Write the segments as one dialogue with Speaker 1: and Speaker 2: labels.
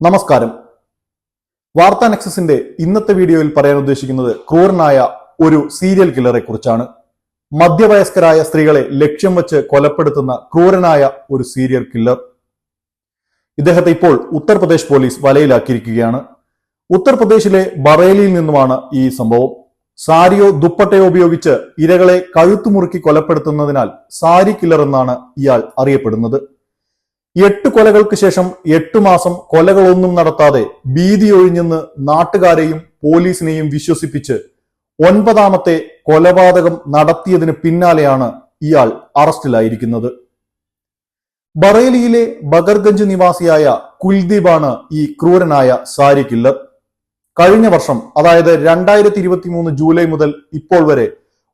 Speaker 1: നമസ്കാരം. വാർത്താ നെക്സസിന്റെ ഇന്നത്തെ വീഡിയോയിൽ പറയാൻ ഉദ്ദേശിക്കുന്നത് ക്രൂരനായ ഒരു സീരിയൽ കില്ലറെ കുറിച്ചാണ്. മധ്യവയസ്കരായ സ്ത്രീകളെ ലക്ഷ്യം വെച്ച് കൊലപ്പെടുത്തുന്ന ക്രൂരനായ ഒരു സീരിയൽ കില്ലർ. ഇദ്ദേഹത്തെ ഇപ്പോൾ ഉത്തർപ്രദേശ് പോലീസ് വലയിലാക്കിയിരിക്കുകയാണ്. ഉത്തർപ്രദേശിലെ ബറേലിയിൽ നിന്നുമാണ് ഈ സംഭവം. സാരിയോ ദുപ്പട്ടയോ ഉപയോഗിച്ച് ഇരകളെ കഴുത്തുമുറുക്കി കൊലപ്പെടുത്തുന്നതിനാൽ സാരി കില്ലർ എന്നാണ് ഇയാൾ അറിയപ്പെടുന്നത്. എട്ട് കൊലകൾക്ക് ശേഷം എട്ടു മാസം കൊലകളൊന്നും നടത്താതെ ഭീതി ഒഴിഞ്ഞെന്ന് നാട്ടുകാരെയും പോലീസിനെയും വിശ്വസിപ്പിച്ച് ഒൻപതാമത്തെ കൊലപാതകം നടത്തിയതിന് പിന്നാലെയാണ് ഇയാൾ അറസ്റ്റിലായിരിക്കുന്നത്. ബറേലിയിലെ ബഗർഗഞ്ച് നിവാസിയായ കുൽദീപാണ് ഈ ക്രൂരനായ സാരി കില്ലർ. കഴിഞ്ഞ വർഷം അതായത് രണ്ടായിരത്തി ഇരുപത്തി മൂന്ന് ജൂലൈ മുതൽ ഇപ്പോൾ വരെ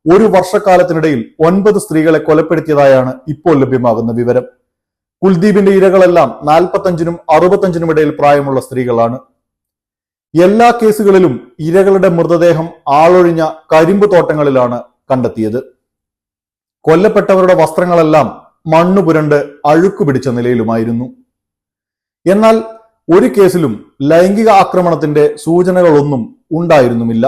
Speaker 1: ഒരു വർഷക്കാലത്തിനിടയിൽ ഒൻപത് സ്ത്രീകളെ കൊലപ്പെടുത്തിയതായാണ് ഇപ്പോൾ ലഭ്യമാകുന്ന വിവരം. കുൽദീപിന്റെ ഇരകളെല്ലാം നാൽപ്പത്തഞ്ചിനും അറുപത്തഞ്ചിനും ഇടയിൽ പ്രായമുള്ള സ്ത്രീകളാണ്. എല്ലാ കേസുകളിലും ഇരകളുടെ മൃതദേഹം ആളൊഴിഞ്ഞ കരിമ്പ് തോട്ടങ്ങളിലാണ് കണ്ടെത്തിയത്. കൊല്ലപ്പെട്ടവരുടെ വസ്ത്രങ്ങളെല്ലാം മണ്ണു പുരണ്ട് അഴുക്കു പിടിച്ച നിലയിലുമായിരുന്നു. എന്നാൽ ഒരു കേസിലും ലൈംഗിക ആക്രമണത്തിന്റെ സൂചനകളൊന്നും ഉണ്ടായിരുന്നുമില്ല.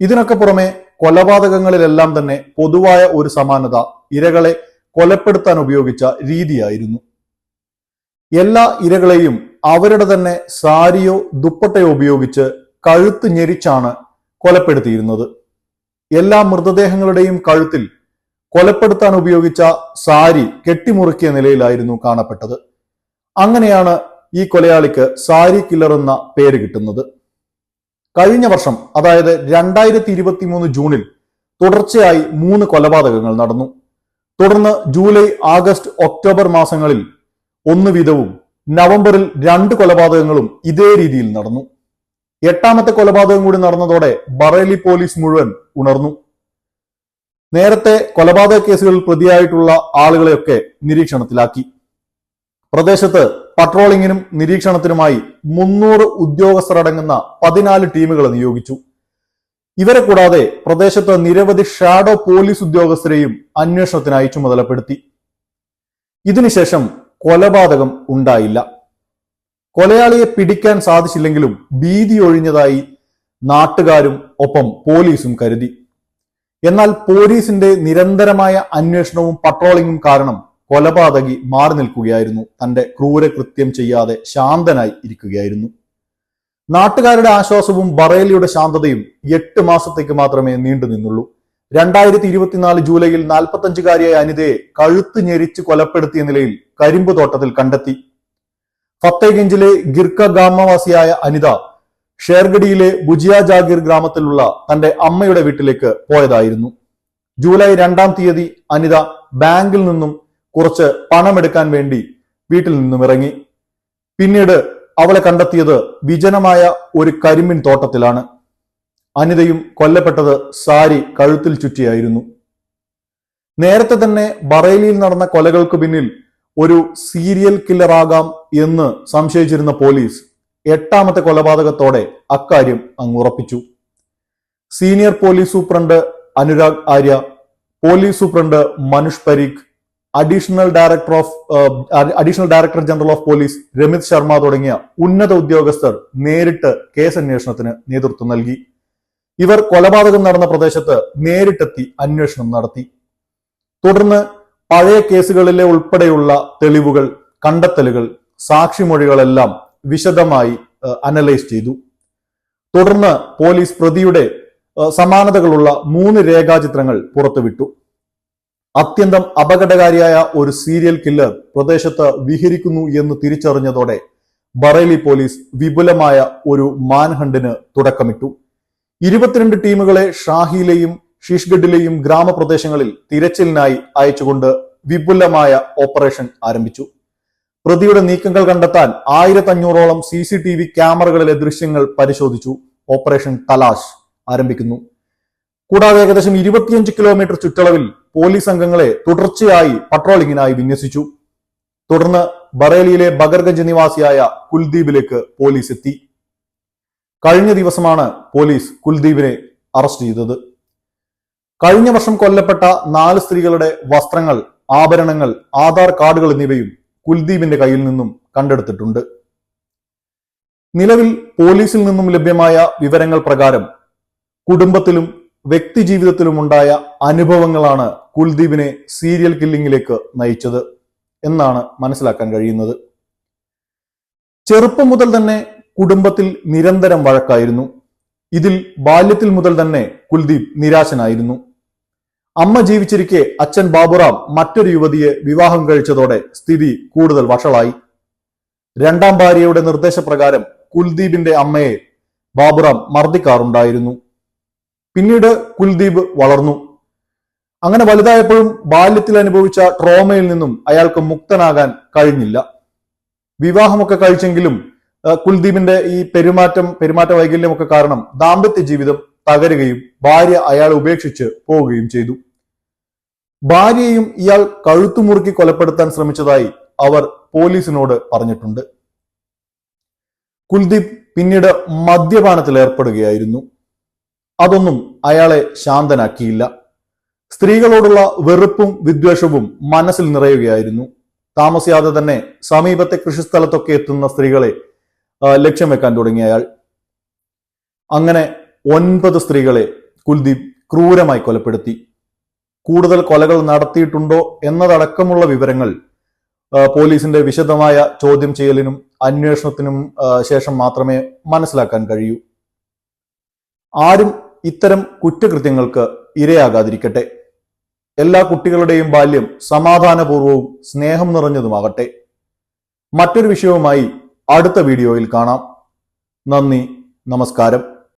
Speaker 1: ഇതിനൊക്കെ പുറമെ കൊലപാതകങ്ങളിലെല്ലാം തന്നെ പൊതുവായ ഒരു സമാനത ഇരകളെ കൊലപ്പെടുത്താൻ ഉപയോഗിച്ച രീതിയായിരുന്നു. എല്ലാ ഇരകളെയും അവരുടെ തന്നെ സാരിയോ ദുപ്പട്ടയോ ഉപയോഗിച്ച് കഴുത്ത് ഞെരിച്ചാണ് കൊലപ്പെടുത്തിയിരുന്നത്. എല്ലാ മൃതദേഹങ്ങളുടെയും കഴുത്തിൽ കൊലപ്പെടുത്താൻ ഉപയോഗിച്ച സാരി കെട്ടിമുറുക്കിയ നിലയിലായിരുന്നു കാണപ്പെട്ടത്. അങ്ങനെയാണ് ഈ കൊലയാളിക്ക് സാരി കില്ലർ എന്ന പേര് കിട്ടുന്നത്. കഴിഞ്ഞ വർഷം അതായത് രണ്ടായിരത്തി ഇരുപത്തി മൂന്ന് ജൂണിൽ തുടർച്ചയായി മൂന്ന് കൊലപാതകങ്ങൾ നടന്നു. തുടർന്ന് ജൂലൈ ആഗസ്റ്റ് ഒക്ടോബർ മാസങ്ങളിൽ ഒന്ന് വീതവും നവംബറിൽ രണ്ട് കൊലപാതകങ്ങളും ഇതേ രീതിയിൽ നടന്നു. എട്ടാമത്തെ കൊലപാതകം കൂടി നടന്നതോടെ ബറേലി പോലീസ് മുഴുവൻ ഉണർന്നു. നേരത്തെ കൊലപാതക കേസുകളിൽ പ്രതിയായിട്ടുള്ള ആളുകളെയൊക്കെ നിരീക്ഷണത്തിലാക്കി. പ്രദേശത്ത് പട്രോളിങ്ങിനും നിരീക്ഷണത്തിനുമായി മുന്നൂറ് ഉദ്യോഗസ്ഥരടങ്ങുന്ന പതിനാല് ടീമുകളെ നിയോഗിച്ചു. ഇവരെ കൂടാതെ പ്രദേശത്ത് നിരവധി ഷാഡോ പോലീസ് ഉദ്യോഗസ്ഥരെയും അന്വേഷണത്തിനായി ചുമതലപ്പെടുത്തി. ഇതിനുശേഷം കൊലപാതകം ഉണ്ടായില്ല. കൊലയാളിയെ പിടിക്കാൻ സാധിച്ചില്ലെങ്കിലും ഭീതി ഒഴിഞ്ഞതായി നാട്ടുകാരും ഒപ്പം പോലീസും കരുതി. എന്നാൽ പോലീസിന്റെ നിരന്തരമായ അന്വേഷണവും പട്രോളിങ്ങും കാരണം കൊലപാതകി മാറി നിൽക്കുകയായിരുന്നു. തന്റെ ക്രൂരകൃത്യം ചെയ്യാതെ ശാന്തനായി ഇരിക്കുകയായിരുന്നു. നാട്ടുകാരുടെ ആശ്വാസവും ബറേലിയുടെ ശാന്തതയും എട്ട് മാസത്തേക്ക് മാത്രമേ നീണ്ടു നിന്നുള്ളൂ. രണ്ടായിരത്തി ഇരുപത്തിനാല് ജൂലൈയിൽ നാൽപ്പത്തഞ്ചുകാരിയായ അനിതയെ കഴുത്ത് ഞെരിച്ച് കൊലപ്പെടുത്തിയ നിലയിൽ കരിമ്പ് തോട്ടത്തിൽ കണ്ടെത്തി. ഫത്തേഗഞ്ചിലെ ഗിർക്ക ഗ്രാമവാസിയായ അനിത ഷേർഗഡിയിലെ ബുജിയ ജാഗിർ ഗ്രാമത്തിലുള്ള തന്റെ അമ്മയുടെ വീട്ടിലേക്ക് പോയതായിരുന്നു. ജൂലൈ രണ്ടാം തീയതി അനിത ബാങ്കിൽ നിന്നും കുറച്ച് പണമെടുക്കാൻ വേണ്ടി വീട്ടിൽ നിന്നും ഇറങ്ങി പിന്നീട് അവളെ കണ്ടെത്തിയത് വിജനമായ ഒരു കരിമ്പിൻ തോട്ടത്തിലാണ്. അനിതയും കൊല്ലപ്പെട്ടത് സാരി കഴുത്തിൽ ചുറ്റിയായിരുന്നു. നേരത്തെ തന്നെ ബറേലിയിൽ നടന്ന കൊലകൾക്ക് പിന്നിൽ ഒരു സീരിയൽ കില്ലറാകാം എന്ന് സംശയിച്ചിരുന്ന പോലീസ് എട്ടാമത്തെ കൊലപാതകത്തോടെ അക്കാര്യം അങ്ങ് ഉറപ്പിച്ചു. Senior police superintendent Anurag Arya police superintendent Manush Pareek additional director of additional director general of police Ramit Sharma തുടങ്ങിയ ഉന്നത ഉദ്യോഗസ്ഥർ നേരിട്ട് കേസ് അന്വേഷണത്തിന് നേതൃത്വം നൽകി. ഇവർ കൊലപാതകം നടന്ന പ്രദേശത്ത് നേരിട്ടെത്തി അന്വേഷണം നടത്തി. തുടർന്ന് പഴയ കേസുകളിലെ ഉൾപ്പെടെയുള്ള തെളിവുകൾ കണ്ടെത്തലുകൾ സാക്ഷിമൊഴികളെല്ലാം വിശദമായി അനലൈസ് ചെയ്തു. തുടർന്ന് പോലീസ് പ്രതിയുടെ സമാനതകളുള്ള മൂന്ന് രേഖാചിത്രങ്ങൾ പുറത്തുവിട്ടു. അത്യന്തം അപകടകാരിയായ ഒരു സീരിയൽ കില്ലർ പ്രദേശത്ത് വിഹരിക്കുന്നു എന്ന് തിരിച്ചറിഞ്ഞതോടെ ബറേലി പോലീസ് വിപുലമായ ഒരു മാൻഹണ്ടിന് തുടക്കമിട്ടു. ഇരുപത്തിരണ്ട് ടീമുകളെ ഷാഹിയിലെയും ഷീഷ്ഗഡിലെയും ഗ്രാമപ്രദേശങ്ങളിൽ തിരച്ചിലിനായി അയച്ചുകൊണ്ട് വിപുലമായ ഓപ്പറേഷൻ ആരംഭിച്ചു. പ്രതിയുടെ നീക്കങ്ങൾ കണ്ടെത്താൻ ആയിരത്തഞ്ഞൂറോളം സി സി ടി വി ക്യാമറകളിലെ ദൃശ്യങ്ങൾ പരിശോധിച്ചു. ഓപ്പറേഷൻ തലാഷ് ആരംഭിക്കുന്നു. കൂടാതെ ഏകദേശം ഇരുപത്തിയഞ്ച് കിലോമീറ്റർ ചുറ്റളവിൽ പോലീസ് അംഗങ്ങളെ തുടർച്ചയായി പട്രോളിങ്ങിനായി വിന്യസിച്ചു. തുടർന്ന് ബറേലിയിലെ ബഗർഗഞ്ച് നിവാസിയായ കുൽദീപിലേക്ക് പോലീസ് എത്തി. കഴിഞ്ഞ ദിവസമാണ് പോലീസ് കുൽദീപിനെ അറസ്റ്റ് ചെയ്തത്. കഴിഞ്ഞ വർഷം കൊല്ലപ്പെട്ട നാല് സ്ത്രീകളുടെ വസ്ത്രങ്ങൾ ആഭരണങ്ങൾ ആധാർ കാർഡുകൾ എന്നിവയും കുൽദീപിന്റെ കയ്യിൽ നിന്നും കണ്ടെടുത്തിട്ടുണ്ട്. നിലവിൽ പോലീസിൽ നിന്നും ലഭ്യമായ വിവരങ്ങൾ പ്രകാരം കുടുംബത്തിലും വ്യക്തിജീവിതത്തിലുമുണ്ടായ അനുഭവങ്ങളാണ് കുൽദീപിനെ സീരിയൽ കില്ലിങ്ങിലേക്ക് നയിച്ചത് എന്നാണ് മനസ്സിലാക്കാൻ കഴിയുന്നത്. ചെറുപ്പം മുതൽ തന്നെ കുടുംബത്തിൽ നിരന്തരം വഴക്കായിരുന്നു. ഇതിൽ ബാല്യത്തിൽ മുതൽ തന്നെ കുൽദീപ് നിരാശനായിരുന്നു. അമ്മ ജീവിച്ചിരിക്കെ അച്ഛൻ ബാബുറാം മറ്റൊരു യുവതിയെ വിവാഹം കഴിച്ചതോടെ സ്ഥിതി കൂടുതൽ വഷളായി. രണ്ടാം ഭാര്യയുടെ നിർദ്ദേശപ്രകാരം കുൽദീപിന്റെ അമ്മയെ ബാബുറാം മർദ്ദിക്കാറുണ്ടായിരുന്നു. പിന്നീട് കുൽദീപ് വളർന്നു. അങ്ങനെ വലുതായപ്പോഴും ബാല്യത്തിൽ അനുഭവിച്ച ട്രോമയിൽ നിന്നും അയാൾക്ക് മുക്തനാകാൻ കഴിഞ്ഞില്ല. വിവാഹമൊക്കെ കഴിച്ചെങ്കിലും കുൽദീപിന്റെ ഈ പെരുമാറ്റം പെരുമാറ്റ വൈകല്യമൊക്കെ കാരണം ദാമ്പത്യ ജീവിതം തകരുകയും ഭാര്യ അയാളെ ഉപേക്ഷിച്ച് പോവുകയും ചെയ്തു. ഭാര്യയും ഇയാൾ കഴുത്തുമുറുക്കി കൊലപ്പെടുത്താൻ ശ്രമിച്ചതായി അവർ പോലീസിനോട് പറഞ്ഞിട്ടുണ്ട്. കുൽദീപ് പിന്നീട് മദ്യപാനത്തിൽ ഏർപ്പെടുകയായിരുന്നു അതൊന്നും അയാളെ ശാന്തനാക്കിയില്ല. സ്ത്രീകളോടുള്ള വെറുപ്പും വിദ്വേഷവും മനസ്സിൽ നിറയുകയായിരുന്നു. താമസിയാതെ തന്നെ സമീപത്തെ കൃഷിസ്ഥലത്തൊക്കെ എത്തുന്ന സ്ത്രീകളെ ലക്ഷ്യം വെക്കാൻ തുടങ്ങിയ അയാൾ. അങ്ങനെ ഒൻപത് സ്ത്രീകളെ കുൽദീപ് ക്രൂരമായി കൊലപ്പെടുത്തി. കൂടുതൽ കൊലകൾ നടത്തിയിട്ടുണ്ടോ എന്നതടക്കമുള്ള വിവരങ്ങൾ പോലീസിന്റെ വിശദമായ ചോദ്യം ചെയ്യലിനും അന്വേഷണത്തിനും ശേഷം മാത്രമേ മനസ്സിലാക്കാൻ കഴിയൂ. ആരും ഇത്തരം കുറ്റകൃത്യങ്ങൾക്ക് ഇരയാകാതിരിക്കട്ടെ. എല്ലാ കുട്ടികളുടെയും ബാല്യം സമാധാനപൂർവവും സ്നേഹം നിറഞ്ഞതുമാകട്ടെ. മറ്റൊരു വിഷയവുമായി അടുത്ത വീഡിയോയിൽ കാണാം. നന്ദി നമസ്കാരം.